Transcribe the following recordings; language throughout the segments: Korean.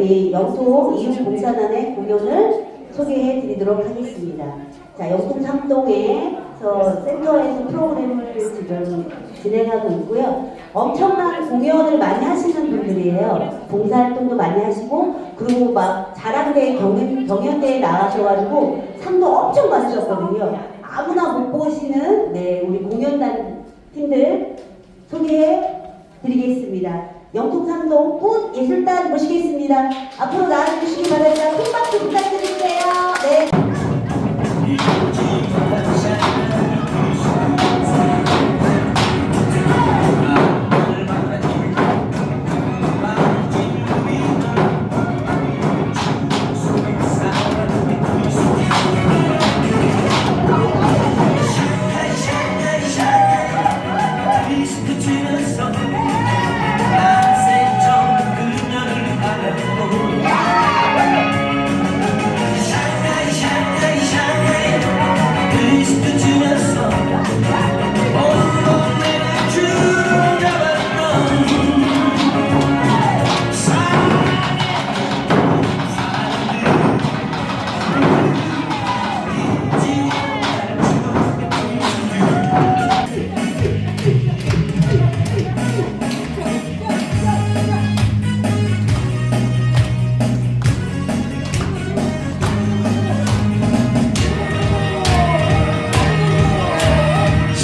우리 영통 이웃봉사단의 공연을 소개해 드리도록 하겠습니다. 자, 영통 삼동에서 센터에서 프로그램을 지금 진행하고 있고요. 엄청난 공연을 많이 하시는 분들이에요. 봉사활동도 많이 하시고, 그리고 막 자랑대 경연, 경연대에 나가셔가지고 상도 엄청 받으셨거든요. 아무나 못 보시는 네, 우리 공연단 팀들 소개해 드리겠습니다. 영통삼동 꽃 예술단 모시겠습니다. 앞으로 나와주시기 바랍니다. 큰 박수 부탁드릴게요.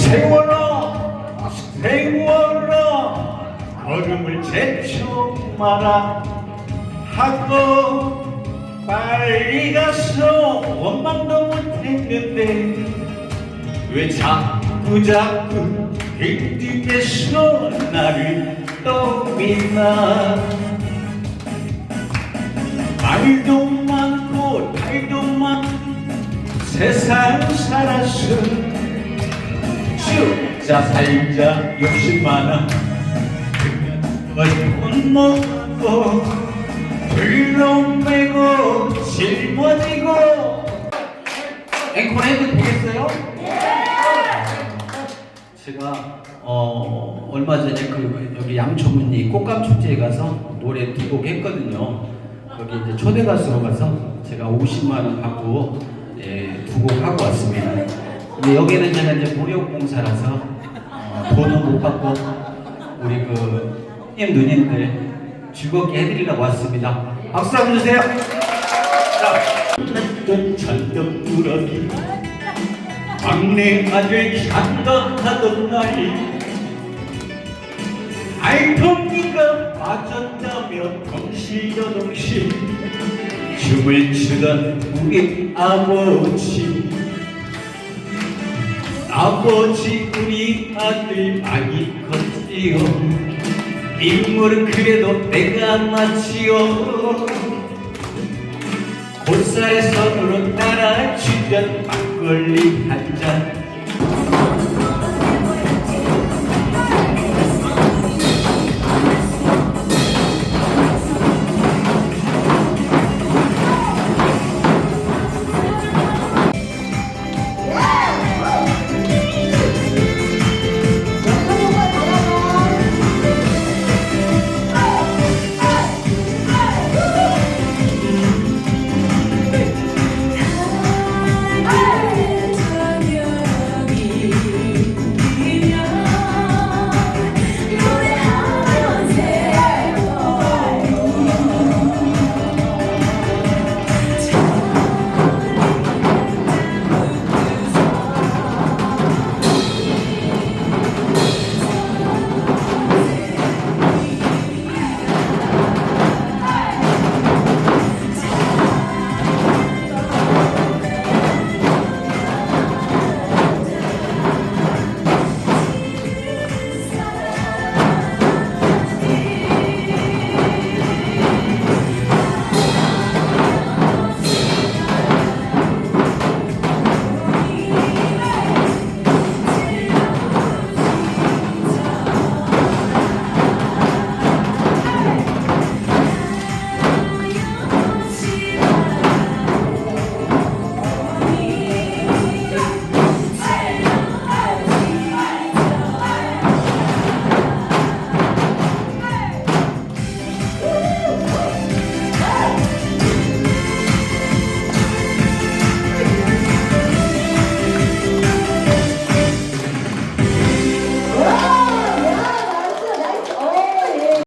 세월아 세월아 걸음을 제쳐 마라 하고 빨리 가서 원망도 못했는데 왜 자꾸 자꾸 빈집에서 나를 떠밀나? 말도 많고 탈도 많은 세상 살았어 죽자 살자 욕심 많아 그냥 못 먹고 불러매고 짊어지고 앵콜 해도 되겠어요? 제가 어 얼마 전에 그 여기 양초문리 꽃감 축제에 가서 노래 두 곡 했거든요. 거기 이제 초대 가수로 가서 제가 50만 원 받고 예, 두곡 하고 왔습니다. 여기는 제가 이제 무료봉사라서 어, 돈은 못 받고 우리 그 형님 누님들 즐겁게 해드리려고 왔습니다. 박수 한번 주세요. 자. 했던 잔뜩꾸러기 막내 아들 장가하던 날이 알통이가 빠졌다며 덩실여덩실 춤을 추던 우리 아버지 아버지 우리 아들 많이 컸지요. 인물은 그래도 내가 맞지요. 곧살에 손으로 따라 주던 막걸리 한잔